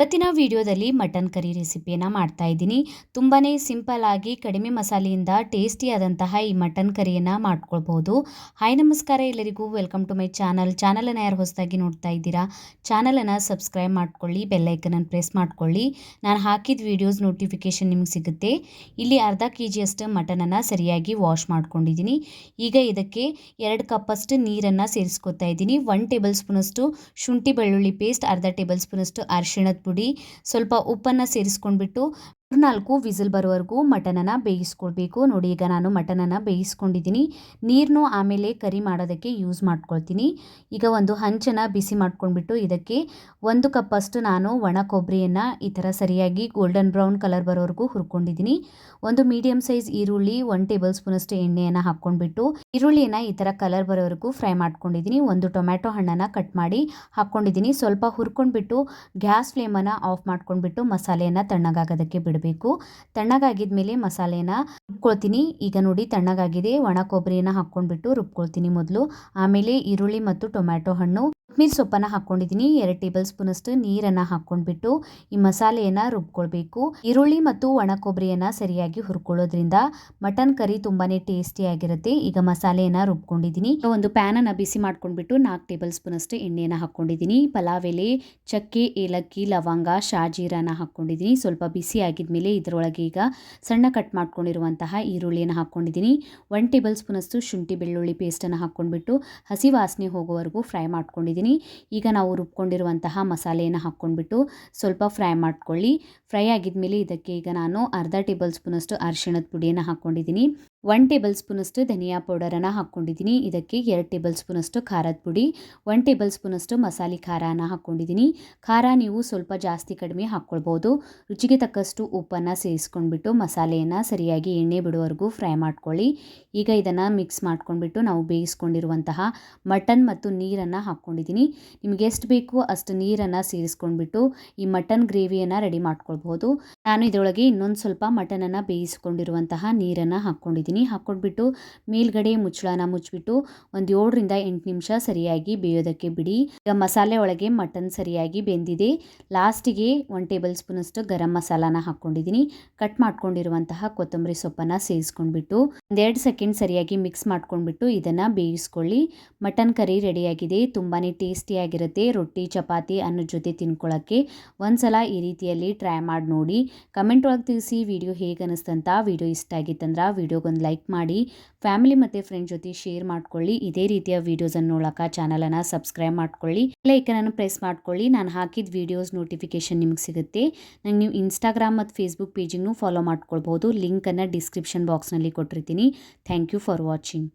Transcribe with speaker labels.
Speaker 1: ಇವತ್ತಿನ ವಿಡಿಯೋದಲ್ಲಿ mutton curry ರೆಸಿಪಿಯನ್ನು ಮಾಡ್ತಾ ಇದ್ದೀನಿ. ತುಂಬಾ ಸಿಂಪಲ್ ಆಗಿ ಕಡಿಮೆ ಮಸಾಲೆಯಿಂದ ಟೇಸ್ಟಿಯಾದಂತಹ ಈ ಮಟನ್ ಕರಿಯನ್ನು ಮಾಡ್ಕೊಳ್ಬೋದು. ಹಾಯ್, ನಮಸ್ಕಾರ ಎಲ್ಲರಿಗೂ. Welcome to my channel. ಚಾನಲನ್ನು ಯಾರು ಹೊಸದಾಗಿ ನೋಡ್ತಾ ಇದ್ದೀರಾ, ಚಾನಲನ್ನು ಸಬ್ಸ್ಕ್ರೈಬ್ ಮಾಡ್ಕೊಳ್ಳಿ ಬೆಲ್ಲೈಕನನ್ನು ಪ್ರೆಸ್ ಮಾಡ್ಕೊಳ್ಳಿ. ನಾನು ಹಾಕಿದ ವಿಡಿಯೋಸ್ ನೋಟಿಫಿಕೇಷನ್ ನಿಮ್ಗೆ ಸಿಗುತ್ತೆ. ಇಲ್ಲಿ ಅರ್ಧ ಕೆ ಜಿಯಷ್ಟು ಮಟನನ್ನು ಸರಿಯಾಗಿ ವಾಶ್ ಮಾಡ್ಕೊಂಡಿದ್ದೀನಿ. ಈಗ ಇದಕ್ಕೆ ಎರಡು ಕಪ್ಪಷ್ಟು ನೀರನ್ನು ಸೇರಿಸ್ಕೊತಾ ಇದ್ದೀನಿ. ಒನ್ ಟೇಬಲ್ ಸ್ಪೂನಷ್ಟು ಶುಂಠಿ ಬೆಳ್ಳುಳ್ಳಿ ಪೇಸ್ಟ್, ಅರ್ಧ ಟೇಬಲ್ ಸ್ಪೂನಷ್ಟು ಅರಿಶಿಣದ ಪುಡಿ ಸ್ವಲ್ಪ ಉಪ್ಪನ್ನು ಸೇರಿಸ್ಕೊಂಡ್ಬಿಟ್ಟು ನಾಲ್ಕು ವಿಸಿಲ್ ಬರೋವರೆಗೂ ಮಟನನ್ನು ಬೇಯಿಸ್ಕೊಳ್ಬೇಕು. ನೋಡಿ, ಈಗ ನಾನು ಮಟನನ್ನು ಬೇಯಿಸ್ಕೊಂಡಿದ್ದೀನಿ. ನೀರನ್ನು ಆಮೇಲೆ ಕರಿ ಮಾಡೋದಕ್ಕೆ ಯೂಸ್ ಮಾಡ್ಕೊಳ್ತೀನಿ. ಈಗ ಒಂದು ಹಂಚನ ಬಿಸಿ ಮಾಡ್ಕೊಂಡ್ಬಿಟ್ಟು ಇದಕ್ಕೆ ಒಂದು ಕಪ್ಪಷ್ಟು ನಾನು ಒಣ ಕೊಬ್ಬರಿಯನ್ನು ಈ ಥರ ಸರಿಯಾಗಿ ಗೋಲ್ಡನ್ ಬ್ರೌನ್ ಕಲರ್ ಬರೋವರೆಗೂ ಹುರ್ಕೊಂಡಿದ್ದೀನಿ. ಒಂದು ಮೀಡಿಯಮ್ ಸೈಜ್ ಈರುಳ್ಳಿ ಒನ್ ಟೇಬಲ್ ಸ್ಪೂನಷ್ಟು ಎಣ್ಣೆಯನ್ನು ಹಾಕ್ಕೊಂಡ್ಬಿಟ್ಟು ಈರುಳ್ಳಿಯನ್ನು ಈ ಥರ ಕಲರ್ ಬರೋವರೆಗೂ ಫ್ರೈ ಮಾಡ್ಕೊಂಡಿದ್ದೀನಿ. ಒಂದು ಟೊಮ್ಯಾಟೊ ಹಣ್ಣನ್ನು ಕಟ್ ಮಾಡಿ ಹಾಕ್ಕೊಂಡಿದ್ದೀನಿ. ಸ್ವಲ್ಪ ಹುರ್ಕೊಂಡ್ಬಿಟ್ಟು ಗ್ಯಾಸ್ ಫ್ಲೇಮನ್ನು ಆಫ್ ಮಾಡ್ಕೊಂಡ್ಬಿಟ್ಟು ಮಸಾಲೆಯನ್ನು ತಣ್ಣಗಾಗೋದಕ್ಕೆ ಬಿಡಬೇಕು. ಬಿಡಬೇಕು ತಣ್ಣಗಾಗಿದ ಮೇಲೆ ಮಸಾಲೆನ ರುಬ್ಕೊಳ್ತೀನಿ. ಈಗ ನೋಡಿ ತಣ್ಣಗಾಗಿದೆ. ಒಣ ಕೊಬ್ಬರಿನ ಹಾಕ್ಕೊಂಡ್ಬಿಟ್ಟು ರುಬ್ಕೊಳ್ತೀನಿ ಮೊದಲು. ಆಮೇಲೆ ಈರುಳ್ಳಿ ಮತ್ತು ಟೊಮ್ಯಾಟೊ ಹಣ್ಣು ಕೊತ್ತಂಬರಿ ಸೊಪ್ಪನ್ನು ಹಾಕ್ಕೊಂಡಿದ್ದೀನಿ ಎರಡು ಟೇಬಲ್ ಸ್ಪೂನಷ್ಟು ನೀರನ್ನು ಹಾಕ್ಕೊಂಡ್ಬಿಟ್ಟು ಈ ಮಸಾಲೆಯನ್ನು ರುಬ್ಕೊಳ್ಬೇಕು. ಈರುಳ್ಳಿ ಮತ್ತು ಒಣ ಕೊಬ್ಬರಿಯನ್ನು ಸರಿಯಾಗಿ ಹುರ್ಕೊಳ್ಳೋದ್ರಿಂದ ಮಟನ್ ಕರಿ ತುಂಬಾ ಟೇಸ್ಟಿಯಾಗಿರುತ್ತೆ ಈಗ ಮಸಾಲೆಯನ್ನು ರುಬ್ಕೊಂಡಿದ್ದೀನಿ. ಒಂದು ಪ್ಯಾನನ್ನು ಬಿಸಿ ಮಾಡ್ಕೊಂಡ್ಬಿಟ್ಟು ನಾಲ್ಕು ಟೇಬಲ್ ಸ್ಪೂನಷ್ಟು ಎಣ್ಣೆಯನ್ನು ಹಾಕ್ಕೊಂಡಿದ್ದೀನಿ. ಪಲಾವ್ ಎಲೆ, ಚಕ್ಕೆ, ಏಲಕ್ಕಿ, ಲವಂಗ, ಶಾಜೀರಾನ ಹಾಕ್ಕೊಂಡಿದ್ದೀನಿ. ಸ್ವಲ್ಪ ಬಿಸಿ ಆಗಿದ್ಮೇಲೆ ಇದರೊಳಗೆ ಈಗ ಸಣ್ಣ ಕಟ್ ಮಾಡ್ಕೊಂಡಿರುವಂತಹ ಈರುಳ್ಳಿಯನ್ನು ಹಾಕ್ಕೊಂಡಿದ್ದೀನಿ. ಒನ್ ಟೇಬಲ್ ಸ್ಪೂನಷ್ಟು ಶುಂಠಿ ಬೆಳ್ಳುಳ್ಳಿ ಪೇಸ್ಟನ್ನು ಹಾಕ್ಕೊಂಡ್ಬಿಟ್ಟು ಹಸಿ ವಾಸನೆ ಹೋಗೋವರೆಗೂ ಫ್ರೈ ಮಾಡ್ಕೊಂಡಿದ್ದೀನಿ. ಈಗ ನಾವು ರುಬ್ಕೊಂಡಿರುವಂತಹ ಮಸಾಲೆಯನ್ನು ಹಾಕ್ಕೊಂಡ್ಬಿಟ್ಟು ಸ್ವಲ್ಪ ಫ್ರೈ ಮಾಡ್ಕೊಳ್ಳಿ. ಫ್ರೈ ಆಗಿದ್ಮೇಲೆ ಇದಕ್ಕೆ ಈಗ ನಾನು ಅರ್ಧ ಟೇಬಲ್ ಸ್ಪೂನಷ್ಟು ಅರಿಶಿಣದ ಪುಡಿಯನ್ನು ಹಾಕ್ಕೊಂಡಿದ್ದೀನಿ. ಒನ್ ಟೇಬಲ್ ಸ್ಪೂನಷ್ಟು ಧನಿಯಾ ಪೌಡರನ್ನು ಹಾಕ್ಕೊಂಡಿದ್ದೀನಿ. ಇದಕ್ಕೆ ಎರಡು ಟೇಬಲ್ ಸ್ಪೂನಷ್ಟು ಖಾರದ ಪುಡಿ ಒನ್ ಟೇಬಲ್ ಸ್ಪೂನಷ್ಟು ಮಸಾಲೆ ಖಾರನ ಹಾಕ್ಕೊಂಡಿದ್ದೀನಿ. ಖಾರ ನೀವು ಸ್ವಲ್ಪ ಜಾಸ್ತಿ ಕಡಿಮೆ ಹಾಕ್ಕೊಳ್ಬೋದು. ರುಚಿಗೆ ತಕ್ಕಷ್ಟು ಉಪ್ಪನ್ನು ಸೇರಿಸ್ಕೊಂಡ್ಬಿಟ್ಟು ಮಸಾಲೆಯನ್ನು ಸರಿಯಾಗಿ ಎಣ್ಣೆ ಬಿಡುವವರೆಗೂ ಫ್ರೈ ಮಾಡ್ಕೊಳ್ಳಿ. ಈಗ ಇದನ್ನು ಮಿಕ್ಸ್ ಮಾಡ್ಕೊಂಡ್ಬಿಟ್ಟು ನಾವು ಬೇಯಿಸ್ಕೊಂಡಿರುವಂತಹ ಮಟನ್ ಮತ್ತು ನೀರನ್ನು ಹಾಕ್ಕೊಂಡಿದ್ದೀನಿ. ನಿಮಗೆ ಎಷ್ಟು ಬೇಕು ಅಷ್ಟು ನೀರನ್ನು ಸೇರಿಸ್ಕೊಂಡ್ಬಿಟ್ಟು ಈ ಮಟನ್ ಗ್ರೇವಿಯನ್ನು ರೆಡಿ ಮಾಡ್ಕೊಳ್ಬೋದು. ನಾನು ಇದರೊಳಗೆ ಇನ್ನೊಂದು ಸ್ವಲ್ಪ ಮಟನನ್ನು ಬೇಯಿಸ್ಕೊಂಡಿರುವಂತಹ ನೀರನ್ನು ಹಾಕ್ಕೊಂಡಿದ್ದೀನಿ. ಹಾಕ್ಕೊಂಡ್ಬಿಟ್ಟು ಮೇಲ್ಗಡೆ ಮುಚ್ಚಳನ ಮುಚ್ಚಿಬಿಟ್ಟು ಒಂದು ಏಳರಿಂದ ಎಂಟು ನಿಮಿಷ ಸರಿಯಾಗಿ ಬೇಯೋದಕ್ಕೆ ಬಿಡಿ. ಈಗ ಮಸಾಲೆ ಒಳಗೆ ಮಟನ್ ಸರಿಯಾಗಿ ಬೆಂದಿದೆ. ಲಾಸ್ಟಿಗೆ ಒನ್ ಟೇಬಲ್ ಸ್ಪೂನಷ್ಟು ಗರಂ ಮಸಾಲಾನ ಹಾಕ್ಕೊಂಡಿದ್ದೀನಿ. ಕಟ್ ಮಾಡ್ಕೊಂಡಿರುವಂತಹ ಕೊತ್ತಂಬರಿ ಸೊಪ್ಪನ್ನು ಸೇರಿಸ್ಕೊಂಡ್ಬಿಟ್ಟು ಒಂದೆರಡು ಸೆಕೆಂಡ್ ಸರಿಯಾಗಿ ಮಿಕ್ಸ್ ಮಾಡ್ಕೊಂಡ್ಬಿಟ್ಟು ಇದನ್ನು ಬೇಯಿಸ್ಕೊಳ್ಳಿ. ಮಟನ್ ಕರಿ ರೆಡಿಯಾಗಿದೆ. ತುಂಬಾ ಟೇಸ್ಟಿಯಾಗಿರುತ್ತೆ. ರೊಟ್ಟಿ, ಚಪಾತಿ ಅನ್ನೋ ಜೊತೆ ತಿನ್ಕೊಳ್ಳೋಕ್ಕೆ ಒಂದ್ಸಲ ಈ ರೀತಿಯಲ್ಲಿ ಟ್ರೈ ಮಾಡಿ ನೋಡಿ. ಕಮೆಂಟ್ ಒಳಗೆ ತಿಳಿಸಿ. ವಿಡಿಯೋ ಹೇಗೆ ಅನಿಸ್ತಂತ. ವಿಡಿಯೋ ಇಷ್ಟ ಆಗಿತ್ತಂದ್ರೆ ವಿಡಿಯೋಗೊಂದು ಲೈಕ್ ಮಾಡಿ, ಫ್ಯಾಮಿಲಿ ಮತ್ತು ಫ್ರೆಂಡ್ ಜೊತೆ ಶೇರ್ ಮಾಡ್ಕೊಳ್ಳಿ. ಇದೇ ರೀತಿಯ ವೀಡಿಯೋಸನ್ನು ನೋಡೋಕೆ ಚಾನಲನ್ನು ಸಬ್ಸ್ಕ್ರೈಬ್ ಮಾಡ್ಕೊಳ್ಳಿ. ಲೈಕನನ್ನು ಪ್ರೆಸ್ ಮಾಡ್ಕೊಳ್ಳಿ. ನಾನು ಹಾಕಿದ ವೀಡಿಯೋಸ್ ನೋಟಿಫಿಕೇಷನ್ ನಿಮ್ಗೆ ಸಿಗುತ್ತೆ. ನಂಗೆ ನೀವು ಇನ್ಸ್ಟಾಗ್ರಾಮ್ ಮತ್ತು ಫೇಸ್ಬುಕ್ ಪೇಜಿಗೂ ಫಾಲೋ ಮಾಡ್ಕೊಳ್ಬೋದು. ಲಿಂಕನ್ನು ಡಿಸ್ಕ್ರಿಪ್ಷನ್ ಬಾಕ್ಸ್ನಲ್ಲಿ ಕೊಟ್ಟಿರ್ತೀನಿ. Thank you for watching